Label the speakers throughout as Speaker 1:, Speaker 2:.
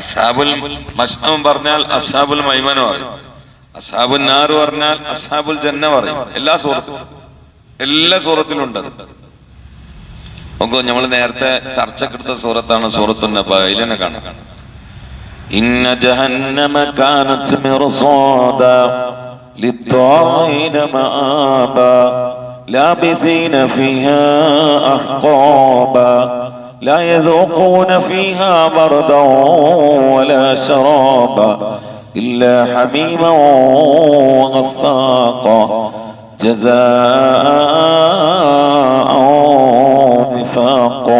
Speaker 1: അസാബുൽ മഷ്അം പറഞ്ഞാൽ അസാബുൽ മൈമനു പറയും. അസാബുൽ നാർ പറഞ്ഞാൽ അസാബുൽ ജന്ന പറയും. എല്ലാ സൂറത്തും. എല്ലാ സൂറത്തിലും ഉണ്ട് നോക്കൂ നമ്മൾ നേരത്തെ ചർച്ച ചർച്ചക്കെടുത്ത സൂറത്താണ് സൂറത്തുന്ന ഇതിലെന്നെ കാണാം.
Speaker 2: ഇന്ന ജഹന്നമ കാനത് മിർസാദ ലിത്വായിന മആബ ലാബിസീന ഫിഹാ അഹ്ഖാബ لا يذوقون فيها بردا ولا شرابا إلا حميما وغساقا جزاء وفاقا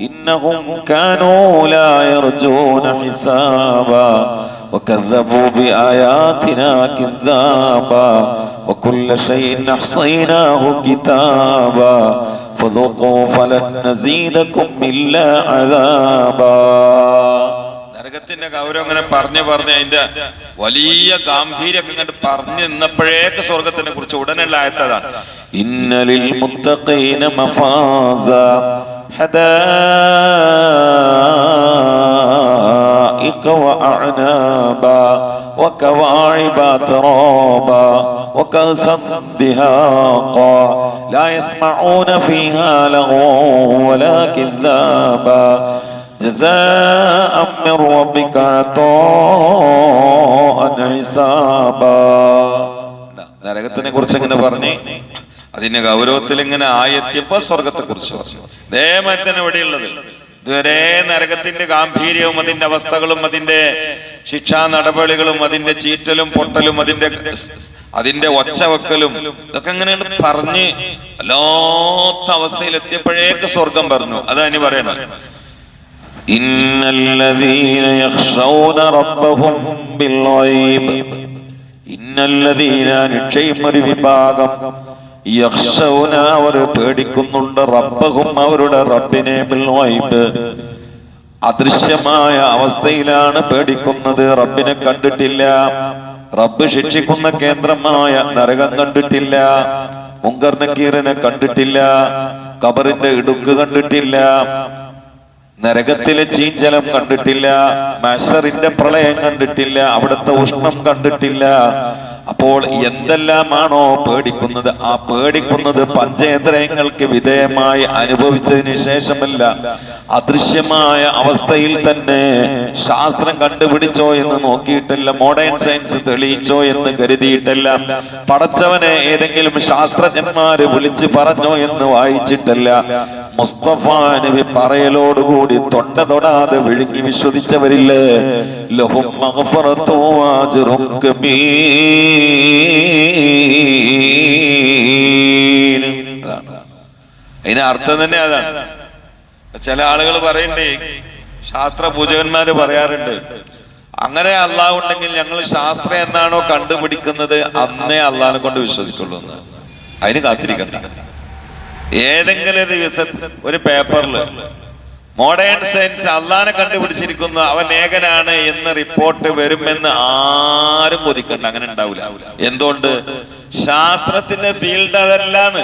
Speaker 2: إنهم كانوا لا يرجون حسابا وكذبوا بآياتنا كذابا وكل شيء أحصيناه كتابا فذوقوا فلن نزيدكم إلا عذابا
Speaker 1: നരകത്തിന്റെ ഗൗരവം അങ്ങനെ പറഞ്ഞു പറഞ്ഞ് അതിന്റെ വലിയ ഗാംഭീര്യമൊക്കെ ഇങ്ങോട്ട് പറഞ്ഞു നിന്നപ്പോഴേക്ക് സ്വർഗത്തിനെ കുറിച്ച് ഉടനെയുള്ള ആയത്തതാണ്
Speaker 2: إن للمتقين مفازا حدائق وأعنابا وكواعب ترابا وكأسا دهاقا لا يسمعون فيها لغوا ولا كذابا جزاء من ربك عطاء حسابا
Speaker 1: നരകത്തിനെ കുറിച്ച് ഇങ്ങനെ പറഞ്ഞ് അതിന്റെ ഗൗരവത്തിൽ ഇങ്ങനെ ആയെത്തിയപ്പോ സ്വർഗത്തെ കുറിച്ച് പറഞ്ഞു ഇതേമാതിരി തന്നെ ഇവിടെയുള്ളത് ഇതുവരെ നരകത്തിന്റെ ഗാംഭീര്യവും അതിന്റെ അവസ്ഥകളും അതിന്റെ ശിക്ഷാ നടപടികളും അതിന്റെ ചീറ്റലും പൊട്ടലും അതിന്റെ അതിന്റെ ഒച്ചവക്കലും ഇതൊക്കെ എങ്ങനെയാണ് പറഞ്ഞ് വല്ലാത്ത അവസ്ഥയിൽ എത്തിയപ്പോഴേക്ക് സ്വർഗം പറഞ്ഞു. അതാ ഇനി
Speaker 2: പറയണത്. ഇന്നല്ലതീന നിക്ഷയം ഒരു വിഭാഗം യക്ഷൗന അവർ പേടിക്കുന്നുണ്ട്. റബ്ബഹും അവരുടെ റബ്ബിനെ ബിൽവൈബ് അദൃശ്യമായ അവസ്ഥയിലാണ് പേടിക്കുന്നത്. റബ്ബിനെ കണ്ടിട്ടില്ല. റബ്ബ് ശിക്ഷിക്കുന്ന കേന്ദ്രമായ നരകം കണ്ടിട്ടില്ല. മുങ്കർ നക്കീറിനെ കണ്ടിട്ടില്ല. കബറിന്റെ ഇടുക്ക് കണ്ടിട്ടില്ല. നരകത്തിലെ ചീഞ്ചലം കണ്ടിട്ടില്ല. മാഷറിന്റെ പ്രളയം കണ്ടിട്ടില്ല. അവിടുത്തെ ഉഷ്ണം കണ്ടിട്ടില്ല. അപ്പോൾ എന്തെല്ലാമാണോ പേടിക്കുന്നത്? ആ പേടിക്കുന്നത് പഞ്ചേന്ദ്രയങ്ങൾക്ക് വിധേയമായി അനുഭവിച്ചതിന് ശേഷമല്ല. അദൃശ്യമായ അവസ്ഥയിൽ തന്നെ ശാസ്ത്രം കണ്ടുപിടിച്ചോ എന്ന് നോക്കിയിട്ടല്ല മോഡേൺ സയൻസ് തെളിയിച്ചോ എന്ന് കരുതിയിട്ടല്ല. പടച്ചവനെ ഏതെങ്കിലും ശാസ്ത്രജ്ഞന്മാര് വിളിച്ചു പറഞ്ഞോ എന്ന് വായിച്ചിട്ടല്ല. മുസ്തഫ നബി പറയലോടുകൂടി തൊണ്ട തൊടാതെ വിഴുങ്ങി വിശ്വസിച്ചവരില്ലേ? ലഹും.
Speaker 1: അതിന് അർത്ഥം തന്നെ അതാണ്. ചില ആളുകൾ പറയണ്ടേ ശാസ്ത്ര പൂജകന്മാര് പറയാറുണ്ട് അങ്ങനെ അള്ളാഹ് ഉണ്ടെങ്കിൽ ഞങ്ങൾ ശാസ്ത്രം എന്നാണോ കണ്ടുപിടിക്കുന്നത്? അന്നേ അള്ളാഹിനെ കൊണ്ട് വിശ്വസിക്കുള്ളൂ എന്ന്. അതിന് കാത്തിരിക്കണ്ട. ഏതെങ്കിലും ദിവസം ഒരു പേപ്പറിൽ മോഡേൺ സയൻസ് അള്ളാനെ കണ്ടുപിടിച്ചിരിക്കുന്നു അവൻ ഏകനാണ് എന്ന് റിപ്പോർട്ട് വരുമെന്ന് ആരും കൊതിക്കണ്ട അങ്ങനെ ഉണ്ടാവില്ല എന്തുകൊണ്ട്? ശാസ്ത്രത്തിന്റെ ഫീൽഡ് അതെല്ലാണ്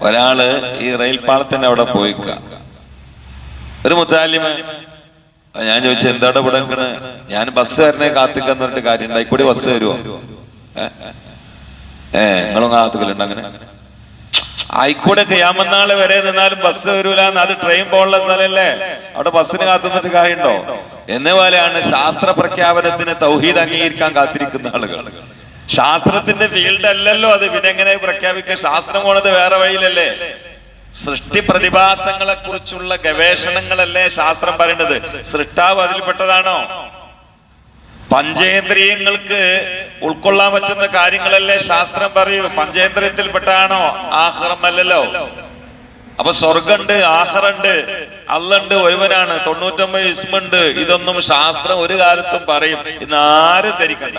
Speaker 1: ഒരാൾ ഈ റെയിൽ പാളത്തിന്റെ അവിടെ പോയിക്ക. ഒരു മുത്താലിമ ഞാൻ ചോദിച്ചു എന്താണ് ഇവിടെ? ഞാൻ ബസ് വരണേ കാത്തിക്കാന്ന് പറഞ്ഞിട്ട് കാര്യം ഉണ്ടായിക്കൂടി ബസ് വരുമോ ഏ നിങ്ങളും കാത്തുക്കലുണ്ട് അങ്ങനെ. ആയിക്കൂടെ ക്യാമന്നാൾ വരെ നിന്നാലും ബസ് വരൂല അത് ട്രെയിൻ പോകാനുള്ള സ്ഥലമല്ലേ അവിടെ ബസ്സിന് കാത്തുനിന്നിട്ട് കാര്യമുണ്ടോ? എന്ന പോലെയാണ് ശാസ്ത്ര പ്രഖ്യാപനത്തിന് തൗഹീദ് അംഗീകരിക്കാൻ കാത്തിരിക്കുന്ന ആളുകൾ. ശാസ്ത്രത്തിന്റെ ഫീൽഡ് അല്ലല്ലോ അത്. പിന്നെ എങ്ങനെ പ്രഖ്യാപിക്കുക ശാസ്ത്രം പോണത് വേറെ വഴിയിലല്ലേ? സൃഷ്ടി പ്രതിഭാസങ്ങളെ കുറിച്ചുള്ള ഗവേഷണങ്ങളല്ലേ ശാസ്ത്രം പറയേണ്ടത് സൃഷ്ടാവ് അതിൽപ്പെട്ടതാണോ? പഞ്ചേന്ദ്രിയങ്ങൾക്ക് ഉൾക്കൊള്ളാൻ പറ്റുന്ന കാര്യങ്ങളല്ലേ ശാസ്ത്രം പറയൂ. പഞ്ചേന്ദ്രിയത്തിൽപ്പെട്ടാണോ ആഹ്റമല്ലല്ലോ അപ്പൊ സ്വർഗുണ്ട് ആഹറുണ്ട് അല്ലുണ്ട് ഒരുവനാണ്. തൊണ്ണൂറ്റൊമ്പത് ഇസ്മുണ്ട്. ഇതൊന്നും ശാസ്ത്രം ഒരു കാലത്തും പറയും. ഇന്ന് ആരും ധരിക്കണ്ട.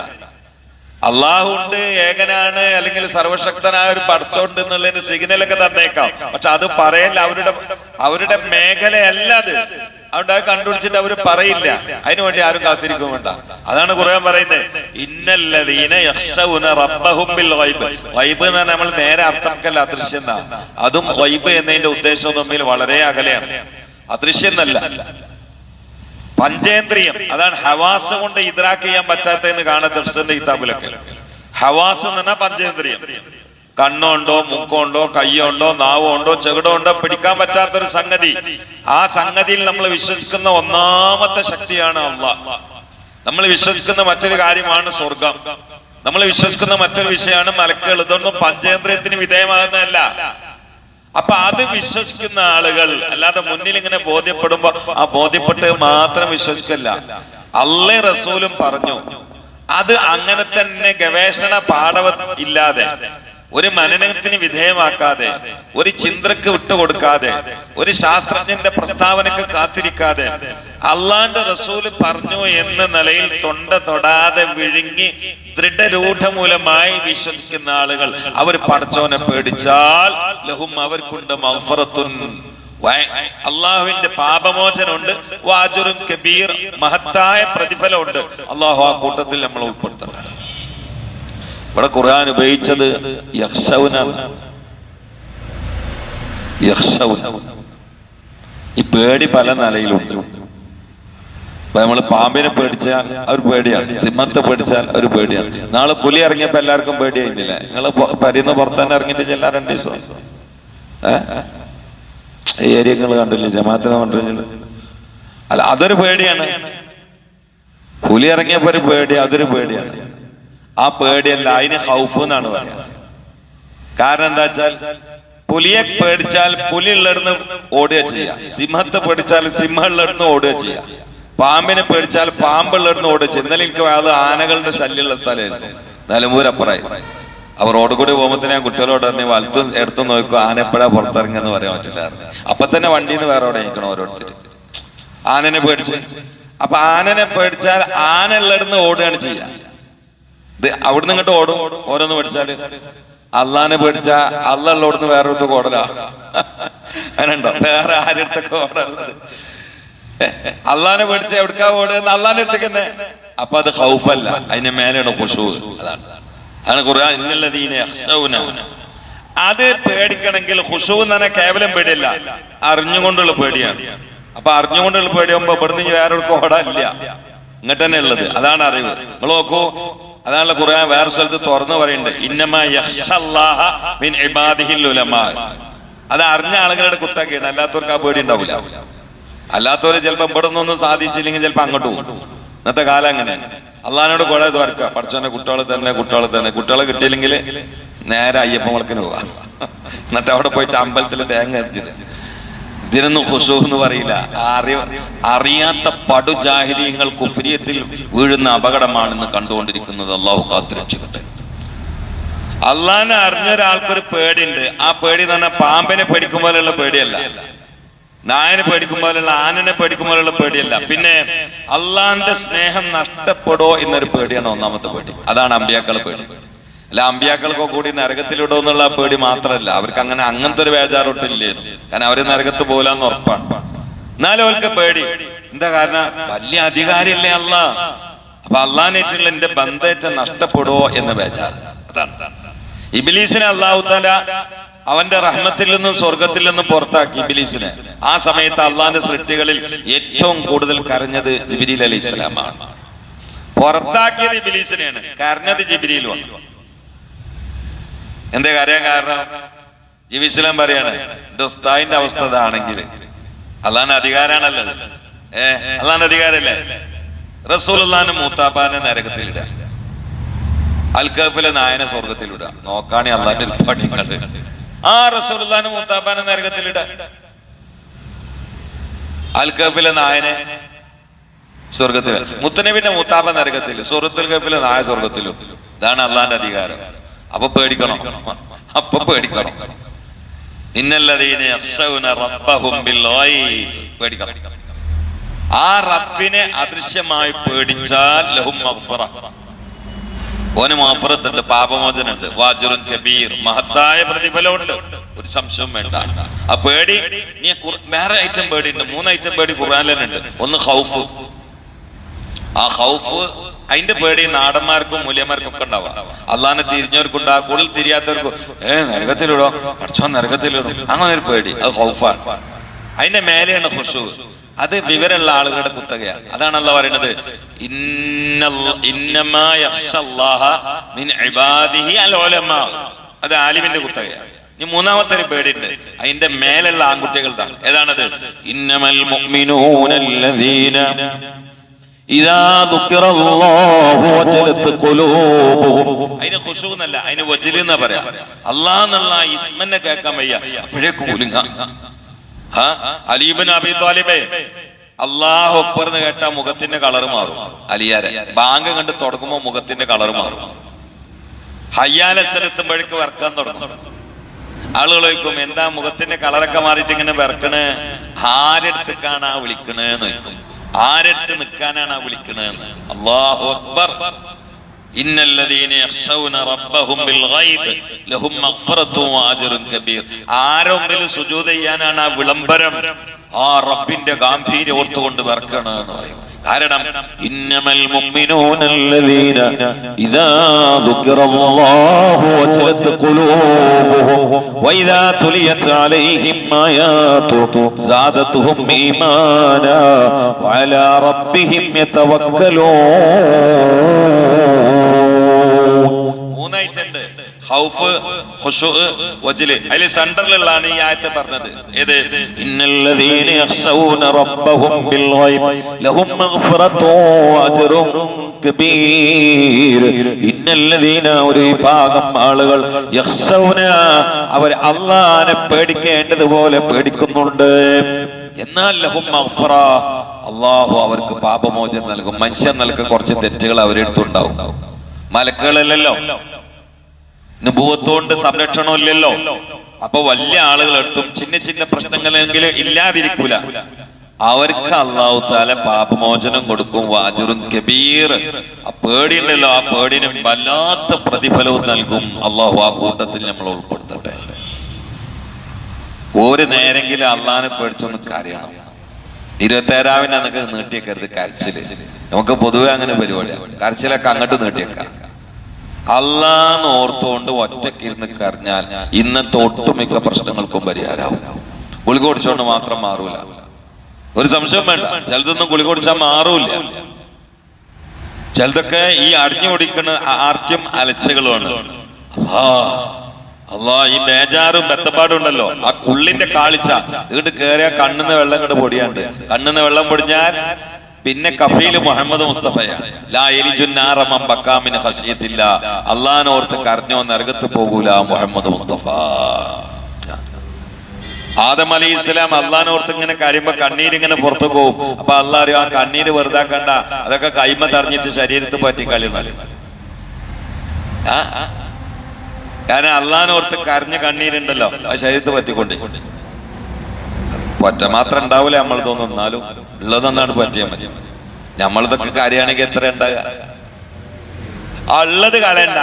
Speaker 1: അള്ളാഹു ഉണ്ട് ഏകനാണ് അല്ലെങ്കിൽ സർവശക്തനായ ഒരു പടച്ചോണ്ട് എന്നുള്ളതിന് സിഗ്നലൊക്കെ തന്നേക്കാം. പക്ഷെ അത് പറയല്ല. അവരുടെ അവരുടെ മേഖലയല്ല അത്. അതുകൊണ്ട് അത് കണ്ടുപിടിച്ചിട്ട് അവർ പറയില്ല. അതിനു വേണ്ടി ആരും കാത്തിരിക്കും വേണ്ട. അതാണ് ഖുർആൻ പറയുന്നത്. ഇന്നല്ലദീന യഖ്ശൗന റബ്ബഹും ബിൽ ഗൈബ്. ഗൈബ് എന്ന് നമ്മൾ നേരെ അർത്ഥമൊക്കെ അദൃശ്യം അതും ഗൈബ് എന്നതിന്റെ ഉദ്ദേശവും തമ്മിൽ വളരെ അകലെയാണ്. അദൃശ്യം എന്നല്ല. പഞ്ചേന്ദ്രിയം. അതാണ് ഹവാസ് കൊണ്ട് ഇദ്രാക്ക് ചെയ്യാൻ പറ്റാത്തതെന്ന് കാണാൻ ദർശന്റെ കിതാബിലൊക്കെ. ഹവാസ് എന്ന് പറഞ്ഞാൽ പഞ്ചേന്ദ്രിയം. കണ്ണുണ്ടോ മൂക്കുണ്ടോ കയ്യുണ്ടോ നാവുണ്ടോ ചെകിടുണ്ടോ പിടിക്കാൻ പറ്റാത്തൊരു സംഗതി. ആ സംഗതിയിൽ നമ്മൾ വിശ്വസിക്കുന്ന ഒന്നാമത്തെ ശക്തിയാണ് അള്ളാഹ് നമ്മൾ വിശ്വസിക്കുന്ന മറ്റൊരു കാര്യമാണ് സ്വർഗം. നമ്മൾ വിശ്വസിക്കുന്ന മറ്റൊരു വിഷയമാണ് മലക്കുകൾ. ഇതൊന്നും പഞ്ചേന്ദ്രിയത്തിന് വിധേയമാകുന്നതല്ല. അപ്പൊ അത് വിശ്വസിക്കുന്ന ആളുകൾ അല്ലാതെ മുന്നിൽ ഇങ്ങനെ ബോധ്യപ്പെടുമ്പോ ആ ബോധ്യപ്പെട്ട് മാത്രം വിശ്വസിക്കല്ല. അല്ലേ റസൂലും പറഞ്ഞു അത് അങ്ങനെ തന്നെ ഗവേഷണ പാഠവ ഇല്ലാതെ. ഒരു മനനത്തിന് വിധേയമാക്കാതെ ഒരു ചിന്തക്ക് വിട്ടുകൊടുക്കാതെ ഒരു ശാസ്ത്രജ്ഞന്റെ പ്രസ്താവനക്ക് കാത്തിരിക്കാതെ അള്ളാന്റെ റസൂൽ പറഞ്ഞു എന്ന നിലയിൽ തൊണ്ട തൊടാതെ വിഴുങ്ങി ദൃഢരൂഢമൂലമായി വിശ്വസിക്കുന്ന ആളുകൾ അവർ പടച്ചോനെ പേടിച്ചാൽ ലഹും അവർക്കുണ്ട് മൗഫറത്തുൻ. അള്ളാഹുവിന്റെ പാപമോചനമുണ്ട് വാജുറും കബീർ മഹത്തായ പ്രതിഫലമുണ്ട്. അള്ളാഹു ആ കൂട്ടത്തിൽ നമ്മൾ ഉൾപ്പെടുത്തണം ഇവിടെ ഖുർആൻ ഉപയോഗിച്ചത് ഈ പേടി പല നിലയിലുണ്ട്. ഇപ്പൊ നമ്മൾ പാമ്പിനെ പേടിച്ചാൽ ഒരു പേടിയാണ്. സിംഹത്തെ പേടിച്ചാൽ ഒരു പേടിയാണ്. നാളെ പുലി ഇറങ്ങിയപ്പോ എല്ലാവർക്കും പേടിയായിരുന്നില്ല? നിങ്ങൾ പരിന്ന് പുറത്തന്നെ ഇറങ്ങിയിട്ട് ചെല്ലാൻ രണ്ട് ദിവസം. ഈ ഏരിയ നിങ്ങൾ കണ്ടില്ലേ? ജമാഅത്തിനെ കണ്ടില്ല? അല്ല അതൊരു പേടിയാണ്. പുലി ഇറങ്ങിയപ്പോ ഒരു പേടി അതൊരു പേടിയാണ്. ആ പേടിയല്ല അതിന് ഹൗഫ് എന്നാണ് പറയുക. കാരണം എന്താ വെച്ചാൽ പുലിയെ പേടിച്ചാൽ പുലി ഉള്ളിടന്ന് ഓടുക ചെയ്യാം. സിംഹത്തെ പേടിച്ചാൽ സിംഹം ഉള്ളിടന്ന് ഓടുക ചെയ്യാം. പാമ്പിനെ പേടിച്ചാൽ പാമ്പ് ഉള്ളിടന്ന് ഓടുക ചെയ്യാം. ഇന്നലെ എനിക്ക് അത് ആനകളുടെ ശല്യമുള്ള സ്ഥലമായിരുന്നു. നിലമ്പൂരപ്പുറമായി അവർ റോഡ് കൂടി പോകുമ്പോൾ ഞാൻ കുട്ടികളോട് തന്നെ വലത്തും എടുത്തും നോക്കും ആന എപ്പോഴാ പുറത്തിറങ്ങുന്ന പറയാൻ പറ്റില്ല അപ്പൊ തന്നെ വണ്ടിയിൽ നിന്ന് വേറെ അവിടെ നിൽക്കണം ഓരോരുത്തർ ആനനെ പേടിച്ച്. അപ്പൊ ആനനെ പേടിച്ചാൽ ആന ഉള്ളിടന്ന് ഓടുകയാണ് ചെയ്യുക അവിടുന്ന് ഇങ്ങോട്ട് ഓടും. ഓരോന്ന് പഠിച്ചാൽ. അള്ളാനെ പേടിച്ച വേറെ അടുത്ത് ഓടലാ അങ്ങനെ വേറെ ആരുടെ ഓടുള്ളത് അള്ളാനെ പേടിച്ച എവിടക്കാ ഓടുക അള്ളാന്റെ അടുത്തേക്ക് തന്നെ. അപ്പൊ അത് ഹൗഫല്ല അതിന്റെ മേലെയാണ് ഖുഷൂ അതാണ്. അതാണ് ഖുർആൻ. ഇന്നല്ലദീന അത് പേടിക്കണമെങ്കിൽ ഖുഷൂ പറഞ്ഞാൽ കേവലം പേടിയല്ല. അറിഞ്ഞുകൊണ്ടുള്ള പേടിയാണ്. അപ്പൊ അറിഞ്ഞുകൊണ്ടുള്ള പേടിയാകുമ്പോ ഇവിടുന്ന് നിന്ന് വേറെ ഓടാനില്ല. ഇങ്ങോട്ട് തന്നെ ഉള്ളത്. അതാണ് അറിവ്. നിങ്ങൾ നോക്കൂ. അതാണല്ലോ ഖുർആൻ. വേറെ സ്ഥലത്ത് തുറന്നു പറയുന്നുണ്ട് ഇന്നമാ യഖ്ശല്ലാഹ മിൻ അത് അറിഞ്ഞ ആളുകളുടെ കുത്താക്കിയാണ് അല്ലാത്തവർക്ക് ആ പേടി ഉണ്ടാവില്ല അല്ലാത്തവര് ചിലപ്പോ ഇവിടെ നിന്നൊന്നും സാധിച്ചില്ലെങ്കിൽ ചിലപ്പോ അങ്ങോട്ട് പോകും. ഇന്നത്തെ കാലം അങ്ങനെ. അള്ളഹാനോട് കുറെ ദ്വാരക്ക പഠിച്ചവന്റെ കുട്ടികളെ തന്നെ കുട്ടികളെ തന്നെ. കുട്ടികളെ കിട്ടിയില്ലെങ്കിൽ നേരെ അയ്യപ്പ വിളക്കിന് പോവാ. എന്നിട്ട് അവിടെ പോയിട്ട് അമ്പലത്തിൽ തേങ്ങ അടിച്ചിട്ട് ഇതിനൊന്നും ഹുസു എന്ന് പറയില്ല. അറിയ അറിയാത്ത പടുജാഹിര്യങ്ങൾ കുഫ്രിയത്തിൽ വീഴുന്ന അപകടമാണെന്ന് കണ്ടുകൊണ്ടിരിക്കുന്നത് അള്ളാഹു കാത്തിരക്ഷിക്കട്ടെ അള്ളാഹിനെ അറിഞ്ഞ ഒരാൾക്കൊരു പേടിയുണ്ട്. ആ പേടി തന്നെ പാമ്പിനെ പേടിക്കും പോലെയുള്ള പേടിയല്ല. നായനെ പേടിക്കും പോലെയുള്ള ആനനെ പേടിക്കും പോലെയുള്ള പേടിയല്ല. പിന്നെ അള്ളാന്റെ സ്നേഹം നഷ്ടപ്പെടോ എന്നൊരു പേടിയാണ് ഒന്നാമത്തെ പേടി. അതാണ് അമ്പിയാക്കളെ പേടി. അല്ല അമ്പിയാക്കൾക്കോ കൂടി നരകത്തിലിടോ എന്നുള്ള പേടി മാത്രമല്ല. അവർക്ക് അങ്ങനെ അങ്ങനത്തെ ഒരു വേജാറൊട്ടില്ലേന്നു കാരണം അവർ നരകത്ത് പോലാന്ന് ഉറപ്പാണ്. എന്നാലും അവർക്ക് പേടി. എന്താ കാരണം? വലിയ അധികാരിയല്ലേ അല്ല അപ്പൊ അള്ളാനേറ്റുള്ള എന്റെ ബന്ധേറ്റ നഷ്ടപ്പെടുവോ എന്ന് വേജാർ അതാണ്. ഇബിലീസിനെ അള്ളാഹു താല അവന്റെ റഹ്മത്തിൽ നിന്നും സ്വർഗത്തിൽ നിന്നും പുറത്താക്കി ഇബിലീസിനെ. ആ സമയത്ത് അള്ളാന്റെ സൃഷ്ടികളിൽ ഏറ്റവും കൂടുതൽ കരഞ്ഞത് ജിബിലി അലി ഇസ്ലാമാണ് പുറത്താക്കിയത് ഇബിലീസിനെയാണ്. കരഞ്ഞത് ജിബിലിയിലുമാണ് എന്തേ കാര്യം കാരണം? ജിബി ഇസ്ലാം പറയാണ്. എന്റെ ഉസ്താദിന്റെ അവസ്ഥ ഇതാണെങ്കിൽ. അള്ളാന്റെ അധികാരാണല്ലോ. ഏ അള്ളാന്റെ അധികാരല്ലേ റസൂലുള്ളാന്റെ മൂത്താപ്പാനെ നരകത്തിലിടുക. അൽക്കഫിലെ നായനെ സ്വർഗത്തിലിടുക. നോക്കാണെ അള്ളാന്റെ പണികൾ ആ റസൂലുള്ളാന്റെ മൂത്താപ്പാനെ നരകത്തിലിടുക. അൽക്കഫിലെ നായനെ സ്വർഗത്തിൽ മുത്തനബിന്റെ മൂത്താപ്പ നരകത്തിൽ സൂറത്തുൽ കഫിലെ നായ സ്വർഗത്തിലും. ഇതാണ് അള്ളാന്റെ അധികാരം. അപ്പൊ പേടിക്കണം? അപ്പൊ പേടിക്കണം? ഇന്നല്ലതീനെ. പേടിക്കണം. ആ റബ്ബിനെ അദൃശ്യമായി പേടിച്ചാൽ ലഹും മഗ്ഫറ. ഓന് മാഫറത്തുണ്ട് പാപമോചനുണ്ട് വാജുറുൻ കബീർ മഹത്തായ പ്രതിഫലമുണ്ട്. ഒരു സംശയവും വേണ്ട. ആ പേടി നീ വേറെ ഐറ്റം പേടിയുണ്ട്. മൂന്ന് ഐറ്റം പേടി ഖുർആനിലുണ്ട് ഒന്ന് ഹൗഫ് ആ ഹൗഫ് അതിന്റെ പേടി നാടന്മാർക്കും മൂല്യന്മാർക്കും ഒക്കെ ഉണ്ടാവുക അള്ളാഹിനെ തിരിഞ്ഞവർക്കും ഉണ്ടാകും കൂടുതൽ തിരിയാത്തവർക്കും ഏ നരകത്തിലിടോ പഠിച്ചോ നരകത്തിലിടും. അങ്ങനെ ഒരു പേടി അത് ഹൗഫാണ് അതിന്റെ മേലെയാണ് ഹുഷു അത് വിവരമുള്ള ആളുകളുടെ കുത്തകയാണ് അതാണ് അല്ല പറയുന്നത് അത് ആലിമിന്റെ കുത്തകയാണ് ഇനി മൂന്നാമത്തെ ഒരു പേടിയുണ്ട് അതിന്റെ മേലുള്ള ആൺകുട്ടികളുടെ ഏതാണത്?
Speaker 2: ഇന്നമൽ
Speaker 1: അതിന് പറയാ. വയ്യ. അക്ബർ എന്ന് കേട്ടാ മുഖത്തിന്റെ കളർ മാറും. അലിയാരെ ബാങ്ക് കണ്ട് തുടങ്ങുമ്പോ മുഖത്തിന്റെ കളർ മാറും. ഹയ്യാലെത്തുമ്പോഴേക്ക് വർക്കാൻ തുടങ്ങും. ആളുകൾ ചോദിക്കും എന്താ മുഖത്തിന്റെ കളറൊക്കെ മാറിയിട്ട് ഇങ്ങനെ വിറക്കണേ ആരെടുത്തേക്കാണ് ആ വിളിക്കണേന്ന് ചോദിക്കും. ആരെടുത്ത് നിൽക്കാനാണ് ആ വിളിക്കണതെന്ന് അള്ളാഹു അക്ബർ. മുമ്പിൽ സുജൂദ് ചെയ്യാനാണ് ആ വിളംബരം ആ റബ്ബിന്റെ ഗാംഭീര്യം ഓർത്തുകൊണ്ട് വിറക്കണ് എന്ന് പറയും കാരണം
Speaker 2: ഇന്നമൽ മുഅ്മിനൂനല്ലദീന ഇദാ ദുക്കിറല്ലാഹു വജലത് വഇദാ തുലിയത് അലൈഹിം ആയാതു സാദത്തുഹും ഈമാനാ വഅലാ റബ്ബിഹിം
Speaker 1: യതവക്കലൂൻ. ഹൗഫ് ഹുഷു വജിൽ. അതിൽ സെന്ററിലുള്ളതാണ് ഈ ആയത്തെ പറഞ്ഞത്. ഏത്?
Speaker 2: ഇന്നല്ലദീന റബ്ബഹും ബിൽ ഗൈബ് ലഹും മഗ്ഫിറത്തുൻ കബീർ. ഇന്നല്ലദീന ഒരു ആളുകൾ അവർ അള്ളാനെ പേടിക്കേണ്ടതുപോലെ പേടിക്കുന്നുണ്ട്.
Speaker 1: എന്നാൽ ലഹും
Speaker 2: അള്ളാഹു അവർക്ക് പാപമോചനം നൽകും. മനുഷ്യൻ നൽകും കുറച്ച് തെറ്റുകൾ അവരെടുത്തുണ്ടാവും.
Speaker 1: മലക്കുകളല്ലോ നുപൂവത്തോണ്ട് സംരക്ഷണം ഇല്ലല്ലോ അപ്പൊ വലിയ ആളുകളെടുത്തും ചിന്ന ചിന്ന പ്രശ്നങ്ങളെങ്കിലും ഇല്ലാതിരിക്കൂല.
Speaker 2: അവർക്ക് അള്ളാഹു താല പാപമോചനം കൊടുക്കും. വാജുറുൻ കബീർ.
Speaker 1: ആ പേടിയുണ്ടല്ലോ ആ പേടിന് വല്ലാത്ത പ്രതിഫലവും നൽകും.
Speaker 2: അള്ളാഹു ആ കൂട്ടത്തിൽ നമ്മൾ ഉൾപ്പെടുത്തട്ടെ.
Speaker 1: ഒരു നേരെങ്കിലും അള്ളാഹിനെ പേടിച്ചൊന്ന് കാര്യമാണ് ഇരുപത്തേഴാവിന് അന്നൊക്കെ നീട്ടിയേക്കരുത് കരച്ചിൽ. നമുക്ക് പൊതുവെ അങ്ങനെ പരിപാടിയാണ് കരച്ചിലൊക്കെ അങ്ങോട്ട് നീട്ടിയേക്കാം. അള്ളാന്ന് ഓർത്തുകൊണ്ട് ഒറ്റക്കിരുന്ന് കരഞ്ഞാൽ ഇന്നത്തെ ഒട്ടുമിക്ക പ്രശ്നങ്ങൾക്കും പരിഹാരമാവും ഗുളിക കുടിച്ചോണ്ട് മാത്രം മാറൂല. ഒരു സംശയം വേണ്ട. ചിലതൊന്നും ഗുളിക കുടിച്ചാൽ മാറൂല ചിലതൊക്കെ ഈ അടിഞ്ഞു ഓടിക്കുന്ന ആർക്കും അലച്ചകളുമാണ് അല്ലാ അല്ലാ ഈ ബേജാറും ബെത്തപ്പാടും ഉണ്ടല്ലോ. ആ കുള്ളിന്റെ കാളിച്ച. ഇങ്ങോട്ട് കേറിയ കണ്ണിന്ന് വെള്ളം ഇങ്ങോട്ട് പൊടിയാണ്ട്. കണ്ണിന്ന് വെള്ളം പൊടിഞ്ഞാൽ പിന്നെ കഫീൽ മുഹമ്മദ് ഹഷിയത്തില്ല അള്ളഹാനോർത്ത് കരഞ്ഞോ നരകത്ത് പോകൂല മുഹമ്മദ് മുസ്തഫ. ആദം അലി ഇസ്ലാം അള്ളഹാനോർത്ത് ഇങ്ങനെ കരയുമ്പോ കണ്ണീരിങ്ങനെ പുറത്തു പോകും അപ്പൊ അള്ളാഹ് ആ കണ്ണീര് വെറുതെ കണ്ട അതൊക്കെ കൈമ തടഞ്ഞിട്ട് ശരീരത്ത് പറ്റി ആ. കാരണം അള്ളഹാനോർത്ത് കരഞ്ഞ കണ്ണീരുണ്ടല്ലോ. ആ ശരീരത്ത് പറ്റിക്കൊണ്ട്. പറ്റ മാത്രം ഉണ്ടാവില്ല നമ്മൾ തോന്നുന്നു. എന്നാലും ഉള്ളതെന്നാണ് പറ്റിയാൽ മതി. നമ്മളിതൊക്കെ കാര്യമാണെങ്കിൽ എത്ര ഉണ്ടാകുക ഉള്ളത് കളയണ്ട.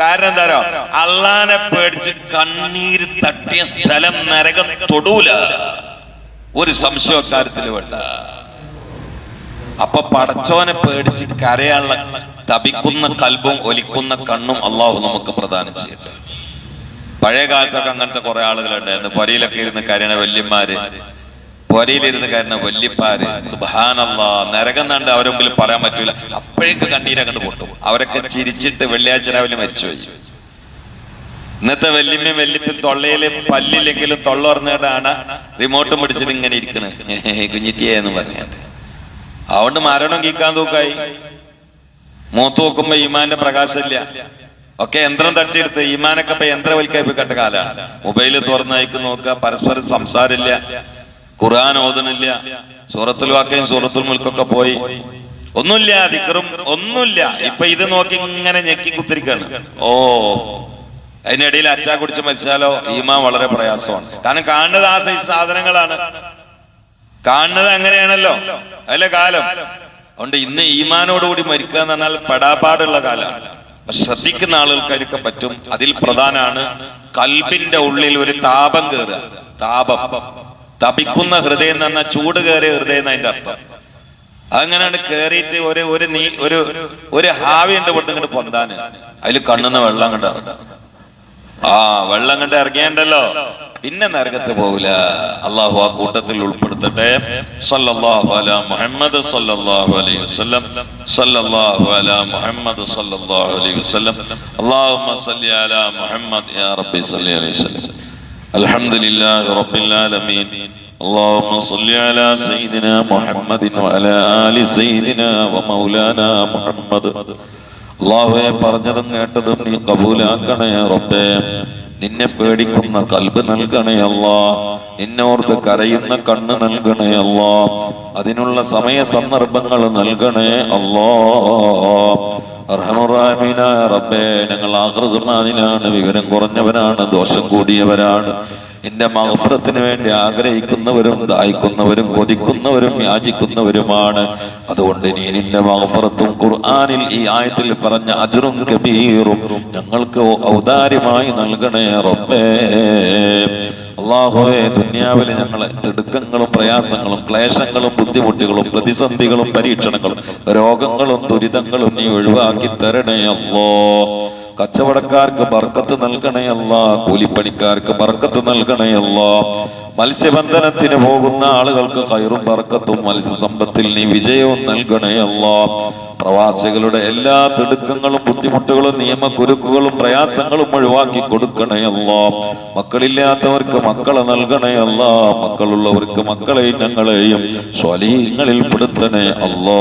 Speaker 1: കാരണം എന്താരോ അള്ളാനെ പേടിച്ച് കണ്ണീര് തട്ടിയ സ്ഥലം നരകം തൊടൂല. ഒരു സംശയ കാര്യത്തിൽ വേണ്ട. അപ്പൊ പടച്ചോനെ പേടിച്ച് കരയാനുള്ള തപിക്കുന്ന കൽബും ഒലിക്കുന്ന കണ്ണും അള്ളാഹു നമുക്ക് പ്രദാനം ചെയ്യട്ടെ. പഴയ കാലത്തൊക്കെ അങ്ങനത്തെ കുറെ ആളുകളുണ്ടായിരുന്നു പൊരയിലൊക്കെ ഇരുന്ന് കരയണ വല്യന്മാര് പൊരയിലിരുന്ന് കരയണ വല്യപ്പാര്. സുഭാനല്ല നരകം കണ്ട് അവരെ മുമ്പിൽ പറയാൻ പറ്റൂല. അപ്പോഴേക്ക് കണ്ണീരങ്ങണ്ട് പൊട്ടും. അവരൊക്കെ ചിരിച്ചിട്ട് വെള്ളിയാഴ്ച രാവിലെ മരിച്ചുപോയി ഇന്നത്തെ വല്യമ്മയും വല്യപ്പയും തൊള്ളയിൽ പല്ലില്ലെങ്കിലും തൊള്ള പറഞ്ഞിട്ടാണ് റിമോട്ടും പിടിച്ചിട്ട് ഇങ്ങനെ ഇരിക്കണേ. കുഞ്ഞിറ്റിയെന്ന് പറഞ്ഞിട്ട്. അതുകൊണ്ട് മരണം കീക്കാൻ തൂക്കായി. മൂത്ത് നോക്കുമ്പോ ഈമാന്റെ പ്രകാശമില്ല. ഒക്കെ യന്ത്രം തട്ടിയെടുത്ത് ഈമാനൊക്കെ ഇപ്പൊ യന്ത്രവൽക്കരിക്കപ്പെട്ട കാലാണ്. മൊബൈൽ തുറന്ന് അയക്ക് നോക്കുക പരസ്പരം സംസാരമില്ല. ഖുർആൻ ഓതണില്ല സൂറത്തുൽ വാക്കയും സൂറത്തുൽ മുൽക്കൊക്കെ പോയി. ഒന്നുമില്ല ദിക്കറും ഒന്നുമില്ല. ഇപ്പൊ ഇത് നോക്കി ഇങ്ങനെ ഞെക്കി കുത്തിരിക്കാണ്. ഓ അതിനിടയിൽ അറ്റാ കുടിച്ച് മരിച്ചാലോ? ഈമാൻ വളരെ പ്രയാസമാണ്. കാരണം കാണുന്നത് ആ സൈസ് സാധനങ്ങളാണ്. കാണുന്നത് അങ്ങനെയാണല്ലോ. അല്ല കാലം? അതുകൊണ്ട് ഇന്ന് ഈമാനോടുകൂടി മരിക്കുക എന്ന് പറഞ്ഞാൽ പെടാപ്പാടുള്ള കാലമാണ്. ശ്രദ്ധിക്കുന്ന ആളുകൾക്കായിരിക്കും പറ്റും. അതിൽ പ്രധാനാണ് കൽബിന്റെ ഉള്ളിൽ ഒരു താപം കയറുക താപം. തപിക്കുന്ന ഹൃദയം എന്ന് പറഞ്ഞാൽ ചൂട് കയറിയ ഹൃദയം അതിന്റെ അർത്ഥം. അങ്ങനെയാണ് കയറിയിട്ട് ഒരു ഒരു നീ ഒരു ഒരു ഹാവി ഉണ്ട് ഇവിടുന്ന് ഇങ്ങോട്ട് പൊന്താന്. അതിൽ കണ്ണുന്ന വെള്ളം കണ്ട് ഇറങ്ങുക ആ വെള്ളം കണ്ട് ഇറങ്ങിയണ്ടല്ലോ.
Speaker 2: പിന്നെ നരകത്ത് പോകില്ല അള്ളാഹു ആ കൂട്ടത്തിൽ ഉൾപ്പെടുത്തട്ടെ സല്ലല്ലാഹു അലാ മുഹമ്മദ് സല്ലല്ലാഹു അലൈഹി വസല്ലം സല്ലല്ലാഹു അലാ മുഹമ്മദ് സല്ലല്ലാഹു അലൈഹി വസല്ലം അല്ലാഹുമ്മ സല്ലി അലാ മുഹമ്മദ് യാ റബ്ബി സല്ലി അലൈഹി വസല്ലം അൽഹംദുലില്ലാഹി റബ്ബിൽ ആലമീൻ اللهم صل على سيدنا محمد وعلى آل سيدنا ومولانا محمد അള്ളാഹുവെ പറഞ്ഞതും കേട്ടതും നീ കബൂലാക്കണേ റബ്ബേ നിന്നെ പേടിക്കുന്ന കൽബ് നൽകണയല്ല നിന്നോർത്ത് കരയുന്ന കണ്ണ് നൽകണയല്ല അതിനുള്ള സമയ സന്ദർഭങ്ങൾ നൽകണേ അല്ലാ. റബ്ബേ ഞങ്ങൾ ആഹൃതമാനിലാണ് വിവരം കുറഞ്ഞവരാണ് ദോഷം കൂടിയവരാണ്. നിന്റെ മഹഫറത്തിന് വേണ്ടി ആഗ്രഹിക്കുന്നവരും ദായിക്കുന്നവരും കൊതിക്കുന്നവരും യാചിക്കുന്നവരുമാണ്. അതുകൊണ്ട് നീ നിന്റെ മഹഫറത്തും ഖുർആാനിൽ ഈ ആയത്തിൽ പറഞ്ഞ അജറും കബീറും ഞങ്ങൾക്ക് ഔദാര്യമായി നൽകണേ റബ്ബേ. അള്ളാഹുവേ ദുന്യാവിലെ ഞങ്ങളെ തിടുക്കങ്ങളും പ്രയാസങ്ങളും ക്ലേശങ്ങളും ബുദ്ധിമുട്ടുകളും പ്രതിസന്ധികളും പരീക്ഷണങ്ങളും രോഗങ്ങളും ദുരിതങ്ങളും നീ ഒഴിവാക്കി തരണേ അല്ലോ കച്ചവടക്കാർക്ക് ബർക്കത്ത് നൽകണയല്ല കൂലിപ്പണിക്കാർക്ക് ബർക്കത്ത് നൽകണയല്ല മത്സ്യബന്ധനത്തിന് പോകുന്ന ആളുകൾക്ക് കയറും ബർക്കത്തും മത്സ്യസമ്പത്തിൽ നീ വിജയവും നൽകണയല്ല പ്രവാസികളുടെ എല്ലാ തിടുക്കങ്ങളും ബുദ്ധിമുട്ടുകളും നിയമക്കുരുക്കുകളും പ്രയാസങ്ങളും ഒഴിവാക്കി കൊടുക്കണയല്ല മക്കളില്ലാത്തവർക്ക് മക്കളെ നൽകണയല്ല മക്കളുള്ളവർക്ക് മക്കളെയും ഞങ്ങളെയും സ്വലീങ്ങളിൽ പെടുത്തണേ അല്ലോ.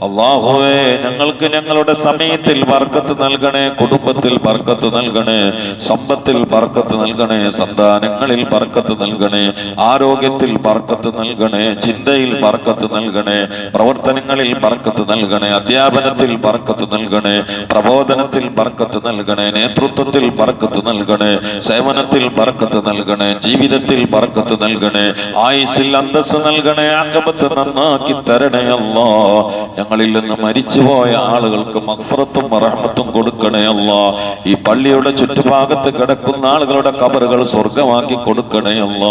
Speaker 2: അള്ളാഹുവേ ഞങ്ങൾക്ക് ഞങ്ങളുടെ സമയത്തിൽ വർക്കത്ത് നൽകണേ കുടുംബത്തിൽ വർക്കത്ത് നൽകണേ സമ്പത്തിൽ വർക്കത്ത് നൽകണേ സന്താനങ്ങളിൽ വർക്കത്ത് നൽകണേ ആരോഗ്യത്തിൽ വർക്കത്ത് നൽകണേ ചിന്തയിൽ വർക്കത്ത് നൽകണേ പ്രവർത്തനങ്ങളിൽ വർക്കത്ത് നൽകണേ അധ്യാപനത്തിൽ വർക്കത്ത് നൽകണേ പ്രബോധനത്തിൽ വർക്കത്ത് നൽകണേ നേതൃത്വത്തിൽ വർക്കത്ത് നൽകണേ സേവനത്തിൽ വർക്കത്ത് നൽകണേ ജീവിതത്തിൽ വർക്കത്ത് നൽകണേ ആയുസിൽ അന്തസ് നൽകണേ അക്കബത്ത് നന്നാക്കി തരണേ അല്ലോ ഞങ്ങളിൽ നിന്ന് മരിച്ചുപോയ ആളുകൾക്ക് മക്ഫറത്തും റഹ്മത്തും കൊടുക്കണേ അല്ല. ഈ പള്ളിയുടെ ചുറ്റുഭാഗത്ത് കിടക്കുന്ന ആളുകളുടെ കബറുകൾ സ്വർഗമാക്കി കൊടുക്കണേ അല്ല.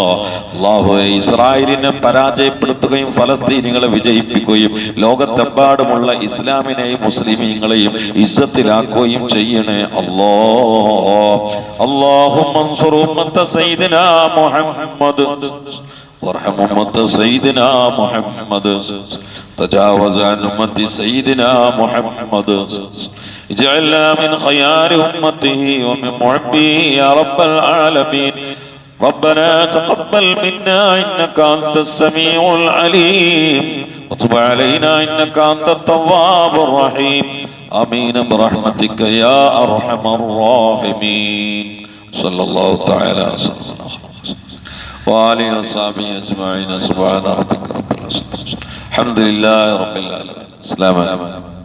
Speaker 2: അള്ളാഹു ഇസ്രായേലിനെ പരാജയപ്പെടുത്തുകയും ഫലസ്തീനികളെ വിജയിപ്പിക്കുകയും ലോകത്തെമ്പാടുമുള്ള ഇസ്ലാമിനെയും മുസ്ലിമീങ്ങളെയും ഇസ്സത്തിലാക്കുകയും ചെയ്യണേ അല്ലോ. അള്ളാഹു സയ്യിദിനാ മുഹമ്മദ്. تجاوز عن أمة سيدنا محمد. اجعلنا من خيار أمته ومن محبه يا رب العالمين. ربنا تقبل منا إنك أنت السميع العليم. وتب علينا إنك أنت التواب الرحيم. آمين برحمتك يا أرحم الراحمين. صلى الله تعالى وسلم وآله وصحبه أجمعين. سبحان ربك رب العزة. الحمد لله رب العالمين السلام عليكم